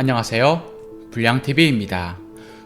안녕하세요. 불량TV입니다.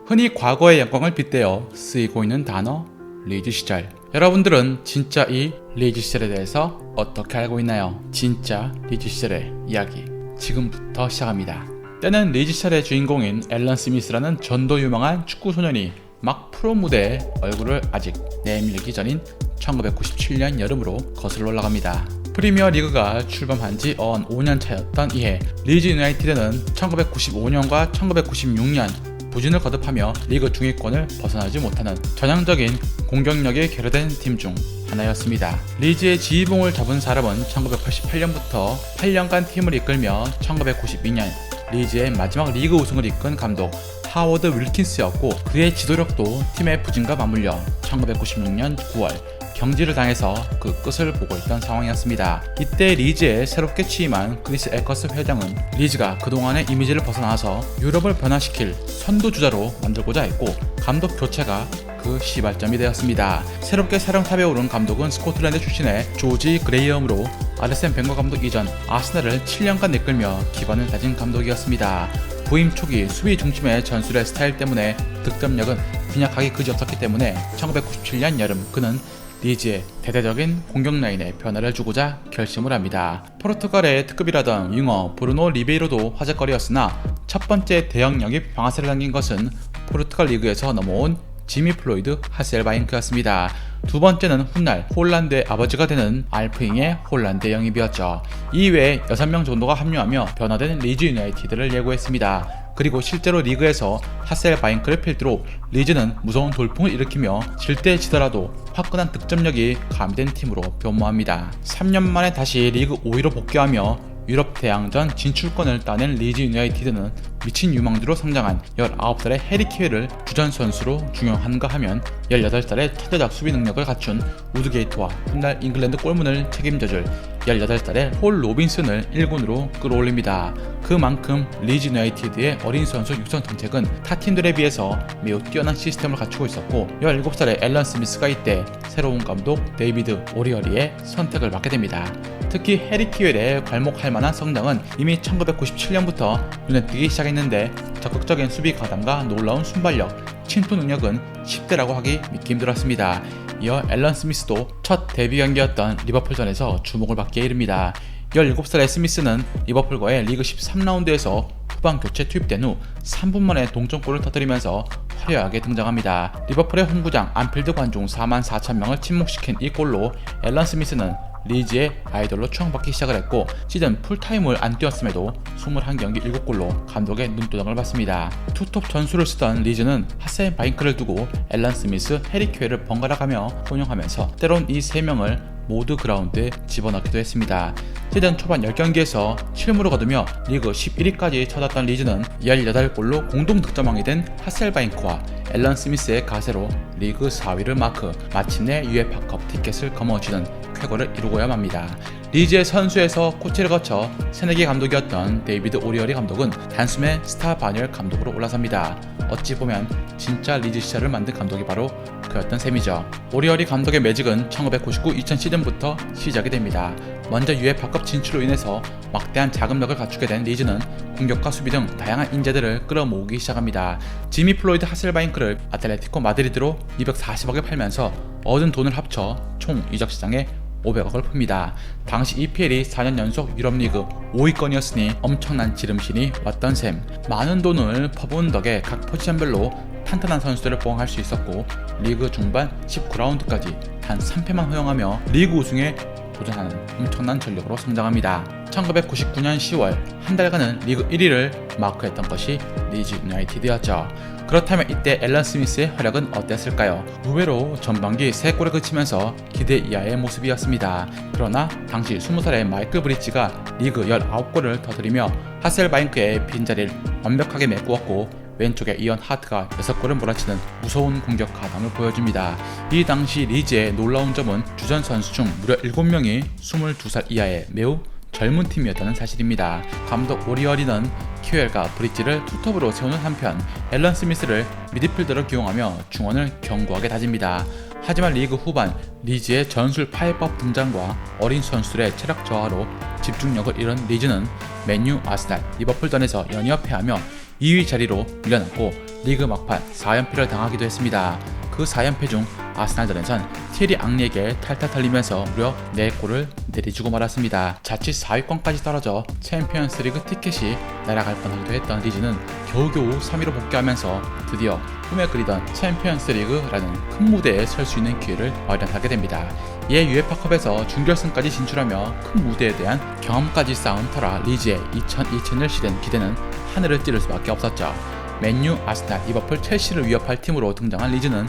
흔히 과거의 영광을 빗대어 쓰이고 있는 단어 리즈 시절. 여러분들은 진짜 이 리즈 시절에 대해서 어떻게 알고 있나요? 진짜 리즈 시절의 이야기 지금부터 시작합니다. 때는 리즈 시절의 주인공인 앨런 스미스라는 전도 유망한 축구 소년이 막 프로 무대에 얼굴을 아직 내밀기 전인 1997년 여름으로 거슬러 올라갑니다. 프리미어 리그가 출범한 지 어언 5년 차였던 이해 리즈 유나이티드는 1995년과 1996년 부진을 거듭하며 리그 중위권을 벗어나지 못하는 전형적인 공격력이 결여된 팀 중 하나였습니다. 리즈의 지휘봉을 잡은 사람은 1988년부터 8년간 팀을 이끌며 1992년 리즈의 마지막 리그 우승을 이끈 감독 하워드 윌킨스였고 그의 지도력도 팀의 부진과 맞물려 1996년 9월 경지를 당해서 그 끝을 보고 있던 상황이었습니다. 이때 리즈에 새롭게 취임한 크리스 에커스 회장은 리즈가 그동안의 이미지를 벗어나서 유럽을 변화시킬 선두주자로 만들고자 했고 감독 교체가 그 시발점이 되었습니다. 새롭게 사령탑에 오른 감독은 스코틀랜드 출신의 조지 그레이엄으로 아르센 벵거 감독 이전 아스날을 7년간 이끌며 기반을 다진 감독이었습니다. 부임 초기 수비 중심의 전술의 스타일 때문에 득점력은 빈약하기 그지없었기 때문에 1997년 여름 그는 리즈의 대대적인 공격 라인에 변화를 주고자 결심을 합니다. 포르투갈의 특급이라던 윙어 브루노 리베이로도 화제거리였으나 첫 번째 대형 영입 방아쇠를 당긴 것은 포르투갈 리그에서 넘어온 지미 플로이드 하셀바잉크였습니다. 두 번째는 훗날 홀란드의 아버지가 되는 알프잉의 홀란드 영입이었죠. 이외에 6명 정도가 합류하며 변화된 리즈 유나이티드를 예고했습니다. 그리고 실제로 리그에서 하셀바잉크를 필두로 리즈는 무서운 돌풍을 일으키며 질 때 지더라도 화끈한 득점력이 가미된 팀으로 변모합니다. 3년 만에 다시 리그 5위로 복귀하며 유럽 대항전 진출권을 따낸 리즈 유나이티드는 미친 유망주로 성장한 19살의 해리 키웨를 주전 선수로 중용한가 하면 18살의 천재적 수비 능력을 갖춘 우드게이트와 훗날 잉글랜드 골문을 책임져줄 18살의 폴 로빈슨을 1군으로 끌어올립니다. 그만큼 리즈 유나이티드의 어린 선수 육성 정책은 타 팀들에 비해서 매우 뛰어난 시스템을 갖추고 있었고 17살의 앨런 스미스가 이때 새로운 감독 데이비드 오리어리의 선택을 받게 됩니다. 특히 해리 키웰의 괄목할 만한 성장은 이미 1997년부터 눈에 띄기 시작했는데 적극적인 수비 가담과 놀라운 순발력, 침투 능력은 10대라고 하기 믿기 힘들었습니다. 이어 앨런 스미스도 첫 데뷔 경기였던 리버풀전에서 주목을 받게 이릅니다. 17살의 스미스는 리버풀과의 리그 13라운드에서 후반 교체 투입된 후 3분 만에 동점골을 터뜨리면서 화려하게 등장합니다. 리버풀의 홈구장 안필드 관중 4만 4천 명을 침묵시킨 이 골로 앨런 스미스는 리즈의 아이돌로 추앙받기 시작을 했고 시즌 풀타임을 안 뛰었음에도 21경기 7골로 감독의 눈도장을 받습니다. 투톱 전술을 쓰던 리즈는 하센 바잉크를 두고 앨런 스미스, 해리 퀘를 번갈아가며 혼용하면서 때론 이 3명을 모두 그라운드에 집어넣기도 했습니다. 시즌 초반 10경기에서 7무를 거두며 리그 11위까지 쳐졌던 리즈는 18골로 공동 득점왕이 된 하셀바잉크와 앨런 스미스의 가세로 리그 4위를 마크 마침내 UEFA컵 티켓을 거머쥐는 쾌거를 이루고야 맙니다. 리즈의 선수에서 코치를 거쳐 새내기 감독이었던 데이비드 오리어리 감독은 단숨에 스타 반열 감독으로 올라섭니다. 어찌 보면 진짜 리즈 시절을 만든 감독이 바로 그였던 셈이죠. 오리어리 감독의 매직은 1999-2000 시즌부터 시작이 됩니다. 먼저 UEFA컵 진출로 인해서 막대한 자금력을 갖추게 된 리즈는 공격과 수비 등 다양한 인재들을 끌어모으기 시작합니다. 지미 플로이드 하셀바잉크를 아틀레티코 마드리드로 240억에 팔면서 얻은 돈을 합쳐 총 이적 시장에 500억을 풉니다. 당시 EPL이 4년 연속 유럽리그 5위권이었으니 엄청난 지름신이 왔던 셈. 많은 돈을 퍼부은 덕에 각 포지션별로 탄탄한 선수들을 보강할 수 있었고 리그 중반 19라운드까지 단 3패만 허용하며 리그 우승에 도전하는 엄청난 전력으로 성장합니다. 1999년 10월 한 달간은 리그 1위를 마크했던 것이 리즈 유나이티드였죠. 그렇다면 이때 앨런 스미스의 활약은 어땠을까요? 의외로 전반기 3골에 그치면서 기대 이하의 모습이었습니다. 그러나 당시 20살의 마이클 브리지가 리그 19골을 터뜨리며 하셀바잉크의 빈자리를 완벽하게 메꾸었고 왼쪽에 이언 하트가 6골을 몰아치는 무서운 공격 가담을 보여줍니다. 이 당시 리즈의 놀라운 점은 주전 선수 중 무려 7명이 22살 이하의 매우 젊은 팀이었다는 사실입니다. 감독 오리어리는 키웰과 브릿지를 투톱으로 세우는 한편 앨런 스미스를 미드필더로 기용하며 중원을 견고하게 다집니다. 하지만 리그 후반 리즈의 전술 파해법 등장과 어린 선수들의 체력 저하로 집중력을 잃은 리즈는 맨유, 아스날, 리버풀 전에서 연이어 패하며 2위 자리로 밀려났고 리그 막판 4연패를 당하기도 했습니다. 그 4연패 중 아스날전에선 티에리 앙리에게 탈탈 털리면서 무려 4골을 내리주고 말았습니다. 자칫 4위권까지 떨어져 챔피언스 리그 티켓이 날아갈 뻔하기도 했던 리즈는 겨우겨우 3위로 복귀하면서 드디어 꿈에 그리던 챔피언스 리그라는 큰 무대에 설 수 있는 기회를 마련하게 됩니다. 이에 유에파컵에서 준결승까지 진출하며 큰 무대에 대한 경험까지 쌓은 터라 리즈의 2000-2001 시즌 기대는 하늘을 찌를 수밖에 없었죠. 맨유, 아스날, 리버풀, 첼시를 위협할 팀으로 등장한 리즈는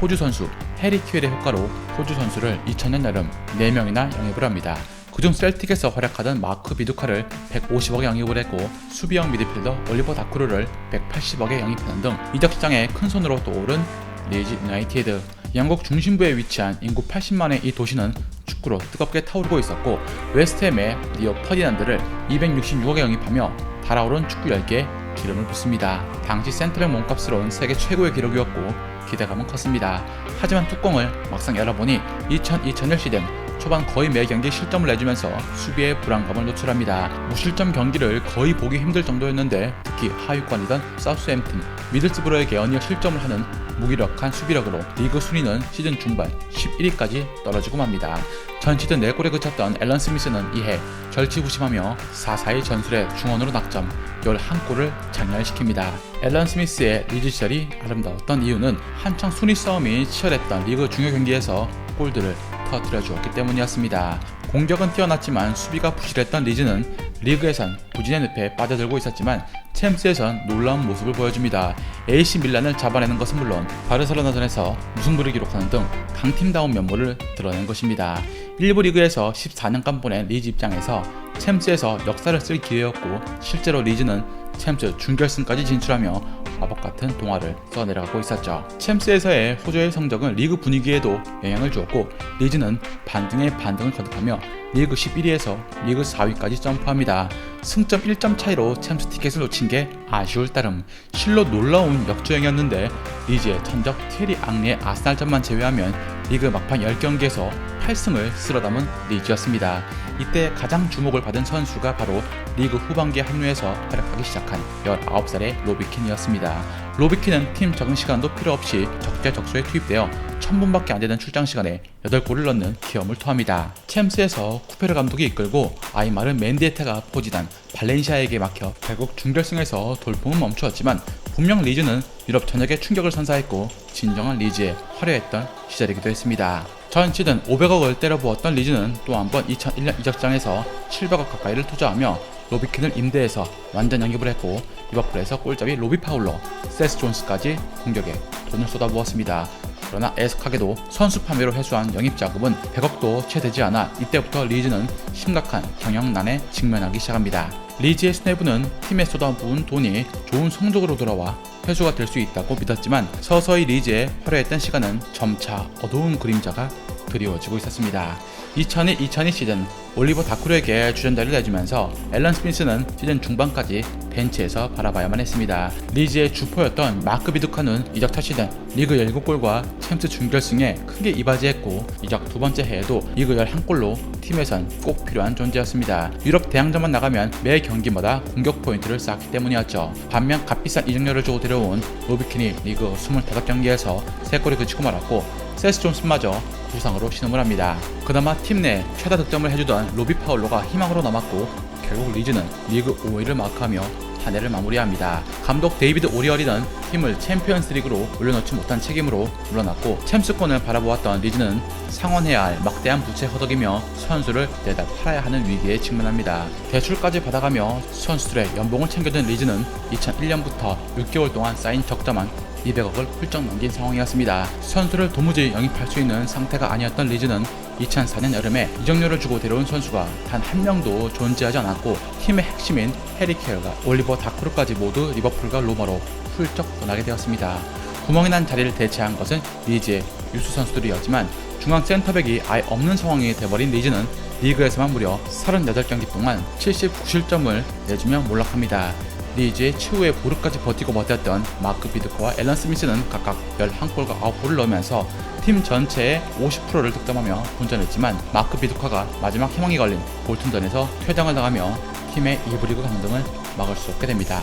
호주 선수 해리 큐엘의 효과로 호주 선수를 2000년 여름 4명이나 영입을 합니다. 그중 셀틱에서 활약하던 마크 비두카를 150억에 영입을 했고 수비형 미드필더 올리버 다크루를 180억에 영입하는 등 이적 시장에 큰 손으로 떠오른 리즈 유나이티드 영국 중심부에 위치한 인구 80만의 이 도시는 축구로 뜨겁게 타오르고 있었고 웨스트햄의 리오 퍼디난드를 266억에 영입하며 달아오른 축구 열기에 기름을 붓습니다. 당시 센트럴 몸값으로는 세계 최고의 기록이었고 기대감은 컸습니다. 하지만 뚜껑을 막상 열어보니 2000-2001 시즌 초반 거의 매 경기 실점을 내주면서 수비에 불안감을 노출합니다. 무실점 경기를 거의 보기 힘들 정도였는데 특히 하위권이던 사우스햄튼, 미들스브로에게 연이어 실점을 하는 무기력한 수비력으로 리그 순위는 시즌 중반 11위까지 떨어지고 맙니다. 전 시즌 4골에 그쳤던 앨런 스미스는 이해 절치부심하며 4-4의 전술에 중원으로 낙점 11골을 장렬시킵니다. 앨런 스미스의 리즈 시절이 아름다웠던 이유는 한창 순위 싸움이 치열했던 리그 중요 경기에서 골들을 터뜨려 주었기 때문이었습니다. 공격은 뛰어났지만 수비가 부실했던 리즈는 리그에선 부진의 늪에 빠져들고 있었지만 챔스에선 놀라운 모습을 보여줍니다. AC 밀란을 잡아내는 것은 물론 바르셀로나전에서 무승부를 기록하는 등 강팀다운 면모를 드러낸 것입니다. 일부 리그에서 14년간 보낸 리즈 입장에서 챔스에서 역사를 쓸 기회였고 실제로 리즈는 챔스 준결승까지 진출하며 마법 같은 동화를 써내려가고 있었죠. 챔스에서의 호조의 성적은 리그 분위기에도 영향을 주었고 리즈는 반등의 반등을 거듭하며 리그 11위에서 리그 4위까지 점프합니다. 승점 1점 차이로 챔스 티켓을 놓친 게 아쉬울 따름 실로 놀라운 역주행이었는데 리즈의 천적 티에리 앙리의 아스날전만 제외하면 리그 막판 10경기에서 8승을 쓸어 담은 리즈였습니다. 이때 가장 주목을 받은 선수가 바로 리그 후반기에 합류해서 활약하기 시작한 19살의 로비킨이었습니다. 로비킨은 팀 적응 시간도 필요 없이 적재적소에 투입되어 1000분밖에 안 되는 출장 시간에 8골을 넣는 기염을 토합니다. 챔스에서 쿠페르 감독이 이끌고 아이마르 맨디에테가 포진한 발렌시아에게 막혀 결국 준결승에서 돌풍은 멈추었지만 분명 리즈는 유럽 전역에 충격을 선사했고 진정한 리즈에 화려했던 시절이기도 했습니다. 전 시즌 500억을 때려부었던 리즈는 또 한 번 2001년 이적장에서 700억 가까이를 투자하며 로비킨을 임대해서 완전 영입을 했고 리버풀에서 골잡이 로비 파울러, 세스 존스까지 공격에 돈을 쏟아부었습니다. 그러나 애석하게도 선수 판매로 회수한 영입 자금은 100억도 채 되지 않아 이때부터 리즈는 심각한 경영난에 직면하기 시작합니다. 리즈의 수뇌부는 팀에 쏟아부은 돈이 좋은 성적으로 돌아와 회수가 될 수 있다고 믿었지만 서서히 리즈의 화려했던 시간은 점차 어두운 그림자가 그리워지고 있었습니다. 2002-2002 시즌 올리버 다쿠르에게 주전자를 내주면서 앨런 스미스는 시즌 중반까지 벤치에서 바라봐야만 했습니다. 리즈의 주포였던 마크 비두카는 이적 첫 시즌 리그 17골과 챔스 준결승에 크게 이바지했고 이적 두 번째 해에도 리그 11골로 팀에선 꼭 필요한 존재였습니다. 유럽 대항전만 나가면 매 경기마다 공격 포인트를 쌓았기 때문이었죠. 반면 값비싼 이적료를 주고 데려온 로비킨이 리그 25경기에서 3골에 그치고 말았고 세스 존슨마저 부상으로 신음을 합니다. 그나마 팀 내 최다 득점을 해주던 로비 파울로가 희망으로 남았고 결국 리즈는 리그 5위를 마크하며 한 해를 마무리합니다. 감독 데이비드 오리얼이는 팀을 챔피언스 리그로 올려놓지 못한 책임으로 물러났고 챔스권을 바라보았던 리즈는 상환해야 할 막대한 부채 허덕이며 선수를 내다 팔아야 하는 위기에 직면합니다. 대출까지 받아가며 선수들의 연봉을 챙겨준 리즈는 2001년부터 6개월 동안 쌓인 적자만 200억을 훌쩍 넘긴 상황이었습니다. 선수를 도무지 영입할 수 있는 상태가 아니었던 리즈는 2004년 여름에 이적료를 주고 데려온 선수가 단 한 명도 존재하지 않았고 팀의 핵심인 해리 케어가 올리버 다크루까지 모두 리버풀과 로마로 훌쩍 떠나게 되었습니다. 구멍이 난 자리를 대체한 것은 리즈의 유수 선수들이었지만 중앙 센터백이 아예 없는 상황이 돼버린 리즈는 리그에서만 무려 38경기 동안 79실점을 내주며 몰락합니다. 리즈의 최후의 보루까지 버티고 버텼던 마크 비드코와 앨런 스미스는 각각 11골과 9골을 넣으면서 팀 전체의 50%를 득점하며 분전했지만 마크 비드코가 마지막 희망이 걸린 볼튼전에서 퇴장을 당하며 팀의 2부 리그 강등을 막을 수 없게 됩니다.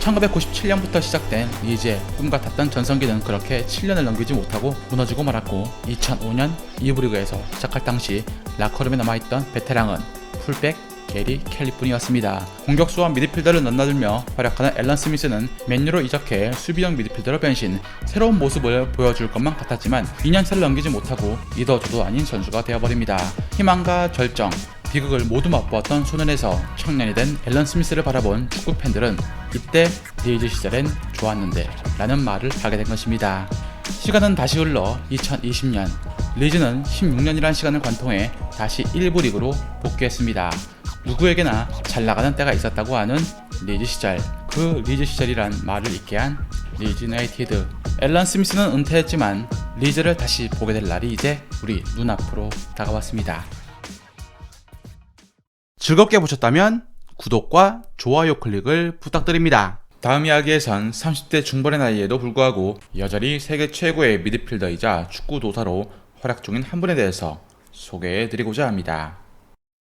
1997년부터 시작된 리즈의 꿈 같았던 전성기는 그렇게 7년을 넘기지 못하고 무너지고 말았고 2005년 2부 리그에서 시작할 당시 라커룸에 남아있던 베테랑은 풀백 게리 캘리뿐이었습니다. 공격수와 미드필더를 넘나들며 활약하는 앨런 스미스는 맨유로 이적해 수비형 미드필더로 변신, 새로운 모습을 보여줄 것만 같았지만 2년차를 넘기지 못하고 이도저도 아닌 선수가 되어버립니다. 희망과 절정, 비극을 모두 맛보았던 소년에서 청년이 된 앨런 스미스를 바라본 축구 팬들은 이때 리즈 시절엔 좋았는데 라는 말을 하게 된 것입니다. 시간은 다시 흘러 2020년 리즈는 16년이라는 시간을 관통해 다시 1부 리그로 복귀했습니다. 누구에게나 잘 나가는 때가 있었다고 하는 리즈 시절 그 리즈 시절이란 말을 잊게 한 리즈 유나이티드 앨런 스미스는 은퇴했지만 리즈를 다시 보게 될 날이 이제 우리 눈앞으로 다가왔습니다. 즐겁게 보셨다면 구독과 좋아요 클릭을 부탁드립니다. 다음 이야기에선 30대 중반의 나이에도 불구하고 여전히 세계 최고의 미드필더이자 축구 도사로 활약 중인 한 분에 대해서 소개해 드리고자 합니다.